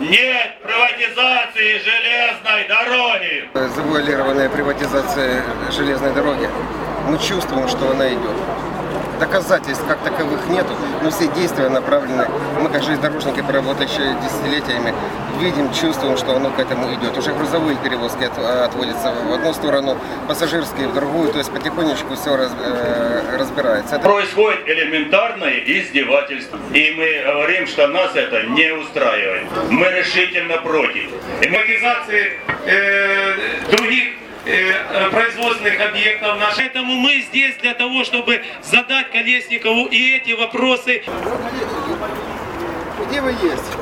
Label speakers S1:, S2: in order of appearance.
S1: Нет приватизации железной дороги.
S2: завуалированная приватизация железной дороги. Мы чувствуем, что она идет. Доказательств как таковых нету, но все действия направлены, мы как железнодорожники, проработающие десятилетиями, видим, чувствуем, что оно к этому идет. Уже грузовые перевозки от- отводятся в одну сторону, пассажирские в другую, то есть потихонечку все разбирается. Это
S1: Происходит элементарное издевательство. И мы говорим, что нас это не устраивает. Мы решительно против. И мы
S3: приватизации э, других э, производственных объектов наших. Поэтому мы здесь для того, чтобы задать Колесникову и эти вопросы.
S2: Где вы есть?